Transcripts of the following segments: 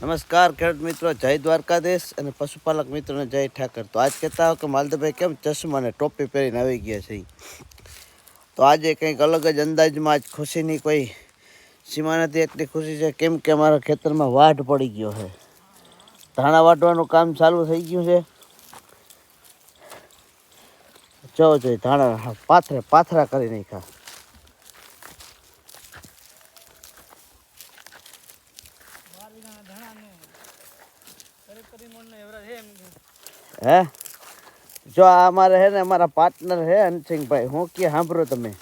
નમસ્કાર, ખેડૂત મિત્રો, જય દ્વારકાધીશ અને પશુપાલક મિત્રોને જય ઠાકર. તો આજ કહેતા હો કે માલદભાઈ કેમ ચશ્મા અને ટોપી પહેરીને આવી ગયા છે? તો આજે કંઈક અલગ જ અંદાજમાં આજ ખુશીની કોઈ સીમા નથી, એટલી ખુશી છે. કેમ કે અમારા ખેતરમાં વાઢ પડી ગયો છે. ધાણા વાટવાનું કામ ચાલુ થઈ ગયું છે. જો જો ધાણા પાથરે પાથરા કરી નાખ્યા. હે? જો આ અમારે હે ને અમારા પાર્ટનર હે અનસિંહભાઈ હું કે સાંભળો તમે.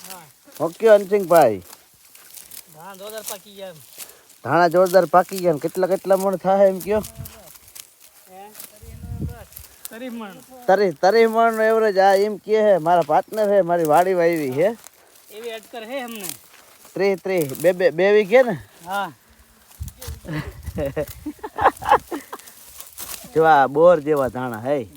હું. કયો અનસિંહભાઈ ધાણા જોરદાર પાકી ગયા કેટલા કેટલા મણ થાય એમ કયો? તરી તરી મણ એવરેજ આ એમ કે હે મારા પાર્ટનર હે મારી વાડી વાવી હે. એવી અટકર હે અમને. ત્રી ત્રી બે બે બે વીઘે ને? હા. જો આ બોર જેવા ધાણા હે.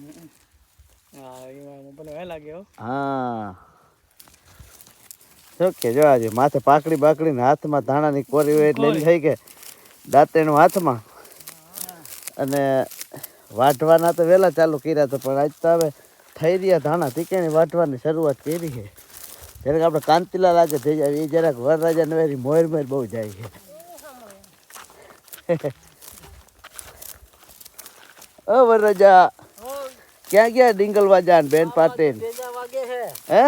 માથે પાકડી બાકડી ને હાથમાં ધાણાની કોરી હોય એટલે એમ થઈ કે દાંતેણું હાથમાં અને વાઢવાના તો વહેલા ચાલુ કર્યા હતા પણ આજ તો હવે થઈ રહ્યા ધાણા તીકેની વાઢવાની શરૂઆત કરી છે જરાક આપણે કાંતિલા આજે થઈ જાય એ જરાક વરરાજા નવેરી મોર મોર બહુ જાય છે ઓ વરરાજા ક્યાં ગયા ડિંગલવા જાન બેન પાટીલ હે હે.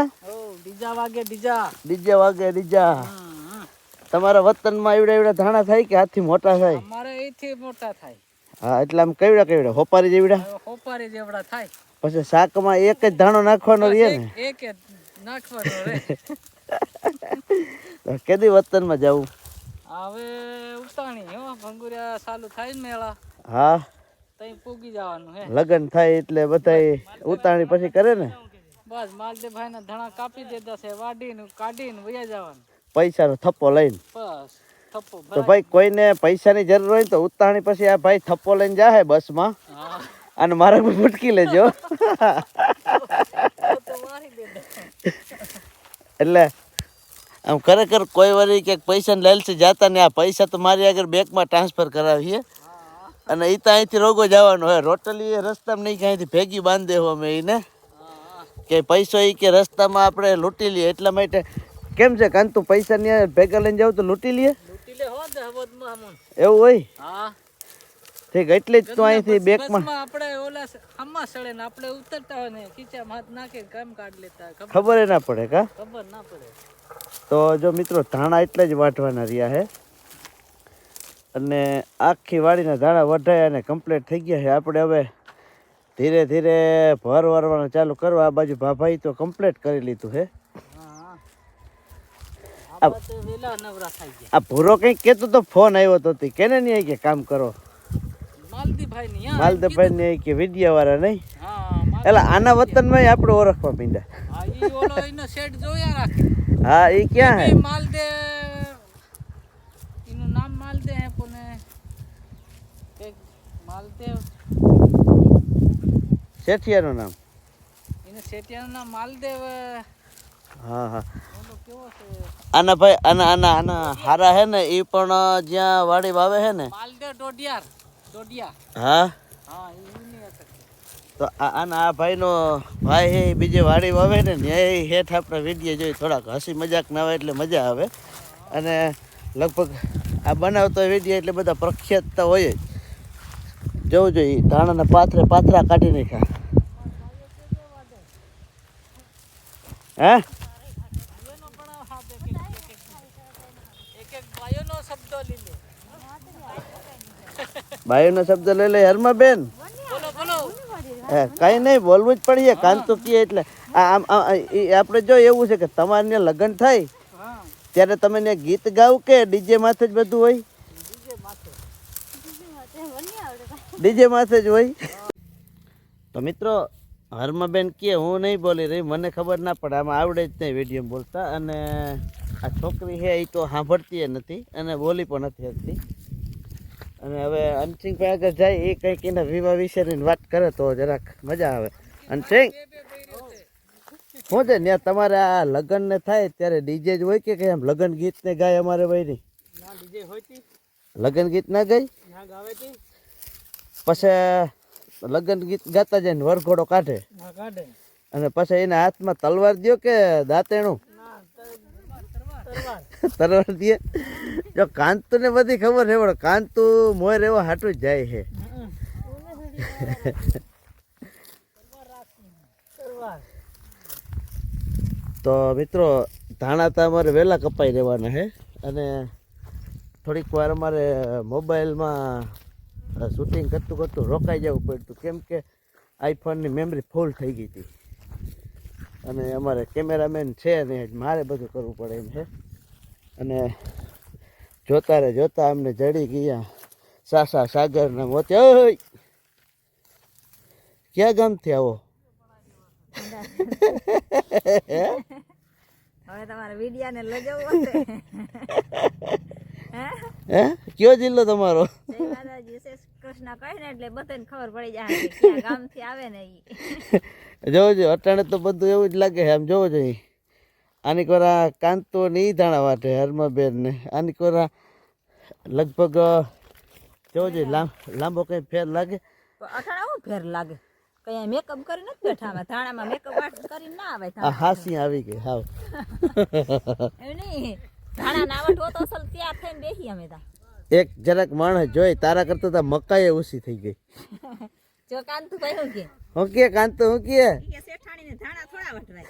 વાગે બીજા. ડીજે વાગે ડીજા તમારા વતનમાં એવડા એવડા ધાણા થાય કે હાથી મોટા થાય? અમારે મોટા થાય. હા એટલે આમ કેવડા કેવડા? હોપારી જેવડા? હોપારી જેવડા થાય. પછી શાકમાં એક જ ધાણો નાખવાનો રહે ને? એક જ નાખવાનો રે તો કેદી વતનમાં જવું? હવે ઉતાણી હો ભંગુરિયા ચાલુ થાય ને મેળા. હે. લગ્ન થાય એટલે બધાય ઉતાણી પછી કરે ને? બસ માલદેવભાઈ ના ધણા કાપી દેતા છે વાડીને કાઢીને વયા જવાનું. પૈસાનો થપ્પો લઈને. બસ થપ્પો તો ભાઈ કોઈને પૈસાની જરૂર હોય તો ઉતાણી પછી આ ભાઈ થપ્પો લઈને જાહે બસમાં. અને મારે પણ ફૂટકી લેજો. એટલે આમ ખરેખર કોઈ વારી ક્યાંક પૈસા લાલચી જાતા ને આ પૈસા તો મારી આગળ બેંકમાં ટ્રાન્સફર કરાવીએ. અને એ તો અહીંથી રોગો જવાનો હોય. રોટલી રસ્તામાં નહીં કે અહીંથી ભેગી બાંધી દેવો અમે એને કે પૈસો એ કે રસ્તામાં આપણે લૂંટી લઈએ. એટલા માટે કેમ છે કાન તું પૈસા ને ભેગા લઈને જાવ તો લૂંટી લઈએ? હો એવું હોય? હા. ઠીક એટલે જ તું અહીંથી બેંકમાં આપણે ઓલા હમા સડે ને આપણે ઉતરતા હોય ને ખીચામાં હાથ નાખે કામ કાઢ લેતા ખબર? ના પડે કા? ખબર ના પડે. તો જો મિત્રો ધાણા એટલે જ વાટવાના રહ્યા છે અને આખી વાડીના ધાણા વઢાયા અને કમ્પ્લીટ થઈ ગયા છે. આપણે હવે ધીરે ધીરે ભર વારવાનું ચાલુ કરવા. આ બાજુ ભાભાઈ તો કમ્પ્લીટ કરી લીધું છે. આ ભૂરો કંઈક કેતો તો ફોન આવ્યો તો તે કેને નહીં કે કામ કરો? માલદીભાઈ ની કે વિડિયા વાળા નહીં? એટલે આના વતનમાં આપણે ઓળખવા મીંડા હા એ ક્યાં હે? એ માલદે એનું નામ માલદે હે પણ કંઈક માલદેવ. શેઠિયાનું નામ? એને શેઠિયાનું નામ માલદેવ હા હા. આના ભાઈ આના આના આના હારા હે ને એ પણ જ્યાં વાડી વાવે હે ને? માલદેવ ડોડિયાર ડોડિયા હા? હા તો આ આના આ ભાઈનો ભાઈ હે બીજે વાડી વાવે ને એ હેઠ આપણે વીડિયો જોઈ થોડાક હસી મજાક ના આવે એટલે મજા આવે. અને લગભગ આ બનાવતો વીડિયો એટલે બધા પ્રખ્યાત તો હોય જ. જવું જોઈએ. ધાણાના પાથરે પાથરા કાઢી નાખ્યા. હે? ભાઈઓનો શબ્દ લઈ લે હરમાં બેન કઈ નહીં બોલવું જ પડીએ કાન તો કહે એટલે. આમ આપણે જો એવું છે કે તમારે લગ્ન થાય ત્યારે તમે ગીત ગાવ કે ડીજે માથે જ બધું હોય બીજે માથે ડીજે માથે જ હોય. તો મિત્રો હર્માબેન કે હું નહીં બોલી રહી મને ખબર ના પડે આમાં આવડે જ નહીં વીડિયો બોલતા. અને આ છોકરી છે એ તો સાંભળતી નથી અને બોલી પણ નથી શકતી. અને હવે અનસિંહભાઈ આગળ જાય એ કંઈક એના વિવાહ વિશેની વાત કરે તો જરાક મજા આવે. અનસિંહ શું છે ત્યાં તમારે આ લગ્ન ને થાય ત્યારે ડીજે જ હોય કે કઈ આમ લગ્ન ગીત ને ગાય અમારે ભાઈ ના ડીજે હોતી લગ્ન ગીત ના ગઈ પછી લગ્ન ગીત ગાતા જાય ને વરઘોડો કાઢે. કાઢે. અને પછી એના હાથમાં તલવાર દ્યો કે દાંતેણું? તલવાર. દે જો કાંતુ ને બધી ખબર છે પણ કાંતુ મોર એવો હાટું જાય છે. તો મિત્રો ધાણા તો અમારે વહેલા કપાઈ રહેવાના છે. અને થોડીક વાર અમારે મોબાઈલમાં શૂટિંગ કરતું કરતું રોકાઈ જવું પડતું. કેમ કે આઈફોનની મેમરી ફૂલ થઈ ગઈ હતી. અને અમારે કેમેરામેન છે ને મારે બધું કરવું પડે એમ છે. અને જોતા રે જોતા અમને જડી ગયા. સાસા સાગરના મોતે ક્યાં ગામથી આવો? હવે તમારે વિડિયાને લઈ જવું હે? હે? કયો જિલ્લો તમારો જય માતાજી જય શ્રી કૃષ્ણ કહે ને એટલે બધાને ખબર પડી જાય કે ગામથી આવે ને ઈ. જોવો જો અટાણે તો બધું એવું જ લાગે છે આમ જોવો જોઈએ આની કોરા કાંતો ની ધાણા વાટે હરમાબેન ને આની કોરા લગભગ જોવો જોઈએ લાંબો કઈ ફેર લાગે? અઠાણા હું ફેર લાગે? કઈ મેકઅપ કરી નથી બેઠા ધાણામાં મેકઅપ કરીને ના આવે હાસી આવી ગઈ હાવ. એમ નહીં. ધાણા નાવટ હોતો અસલ ત્યાં થઈને બેસી અમે તા. એક જરાક માણસ જોઈ તારા કરતા તો મકાઈ ઓછી થઈ ગઈ. જો કાંતુ ભાઈ હું કે? હું કે કાંતો હું કે? ઈ કે શેઠાણીને ધાણા થોડા વટવાય.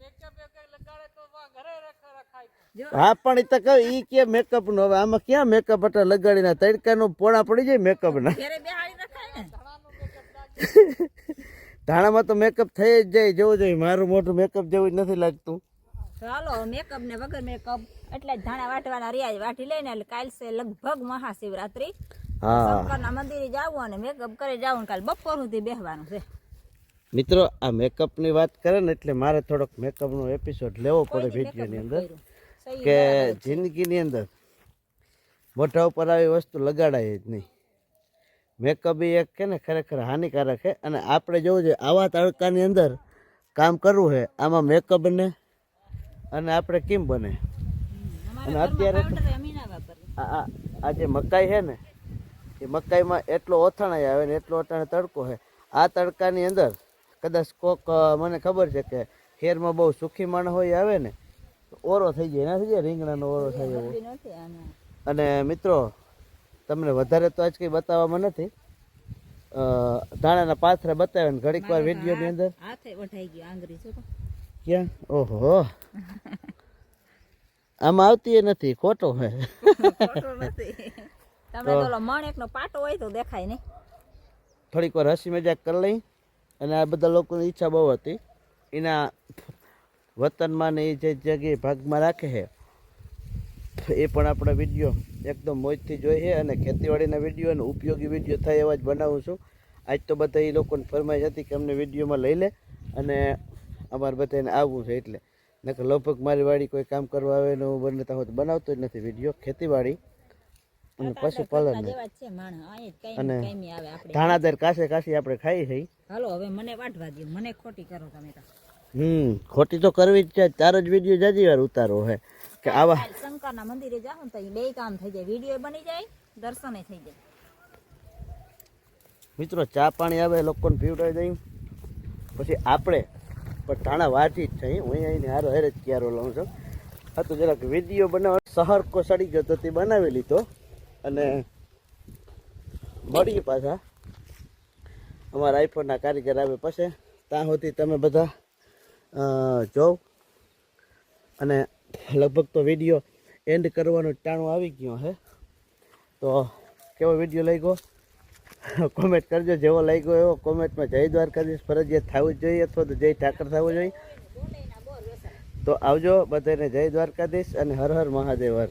મેકઅપ એક લગાડે તો વા ઘરે રખ રખાય જો. હા પણ એ તો કહું ઈ કે મેકઅપ નો હવે આમાં ક્યાં મેકઅપ હતા? લગાડીને તડકાનું પોણા પડી જાય મેકઅપ ના. ઘરે બેહાડી રખાય ને? ધાણામાં તો મેકઅપ થઈ જ જાય જોવું જોઈએ મારું મોટું મેકઅપ જેવું જ નથી લાગતું. હાલો મેકઅપ ને વગર મેકઅપ એટલે જ ધાણા વાટવાના રિયાજ વાટી લઈને એટલે કાલ છે લગભગ મહાશિવરાત્રી. શંકરના મંદિરે જાવું અને મેકઅપ કરી જાવું કાલ બપોર સુધી બેહવાનું છે. મિત્રો આ મેકઅપની વાત કરે ને એટલે મારે થોડોક મેકઅપનો એપિસોડ લેવો પડે વિડીયોની અંદર. કે જિંદગીની અંદર મોઢા ઉપર આવી વસ્તુ લગાડાય જ નહીં. મેકઅપ એ એક કે ને ખરેખર હાનિકારક છે. અને આપણે જોવું જોઈએ આવા તડકાની અંદર કામ કરવું છે. આમાં મેકઅપ ને અને આપણે કેમ બને? અને અત્યારે આ જે મકાઈ છે ને એ મકાઈમાં એટલો ઓથાણાય આવે ને એટલો ઓથાણે તડકો છે આ તડકાની અંદર કદાચ કોક મને ખબર છે કે ખેરમાં બહુ સુખી માણસ હોય આવે ને ઓરો થઈ જાય. ના થઈ જાય રીંગણાનો ઓરો થાય એવો. અને મિત્રો તમને વધારે તો આજ કંઈ બતાવવામાં નથી. ધાણાના પાથરા બતાવે ને ઘડીક વાર વિડીયોની અંદર. હાથે વઢાઈ ગયો આંગળી તો ક્યાં ઓહો. આમાં આવતી નથી ખોટો હે. ખોટો નથી. તમે ઓલો મણ પાટો હોય તો દેખાય નહીં થોડીક વાર હસી મજાક કરી લઈ અને આ બધા લોકોની ઈચ્છા બહુ હતી. એના વતનમાં ને એ જે જગ્યાએ ભાગમાં રાખે છે એ પણ આપણે વીડિયો એકદમ મોજથી જોઈએ અને ખેતીવાડીના વીડિયો અને ઉપયોગી વીડિયો થાય એવા જ બનાવું છું. આજ તો બધા એ લોકોને ફરમાઈશ હતી કે અમને વિડીયોમાં લઈ લે અને અમારે બધાને આવવું છે એટલે. નકર લગભગ મારી વાડી કોઈ કામ કરવા આવે ને હું બનતા સુધી બનાવતો જ નથી વીડિયો ખેતીવાડી. અને પશુપાલન અને ધાણાદર કાશે કાશી આપણે ખાઈ છે. હાલો હવે મને વાટવા દો મને ખોટી કરો તમે તો હમ ખોટી તો કરવી જ છે. તારો જ વીડિયો જાજી વાર ઉતારો હે. કે આવા શંકરના મંદિરે જાવ ને તો બે કામ થઈ જાય. વીડિયો બની જાય દર્શને થઈ જાય. મિત્રો ચા પાણી આવે લોકોને પીવડાવી દઈ. પછી આપણે પણ તાણા વાંચી જ છે હું અહીંયા હારો હેર જ ક્યારો લઉં છું. હા તો જરાક વીડિયો બનાવવા. શહર કોસાડી ગયો તો તે બનાવી લીધો. અને મળીએ પાછા. અમારા આઈફોનના કારીગર આવે પછી. ત્યાં સુધી તમે બધા જોવ. અને લગભગ તો વીડિયો એન્ડ કરવાનો ટાણું આવી ગયો હે. તો કેવો વીડિયો લઈ ગયો કોમેન્ટ કરજો, જેવો લાગ્યો એવો કોમેન્ટમાં જય દ્વારકાધીશ, ફરજિયાત થવું જોઈએ અથવા તો જય ઠાકર થવું જોઈએ. તો આવજો બધાને જય દ્વારકાધીશ અને હર હર મહાદેવ હર.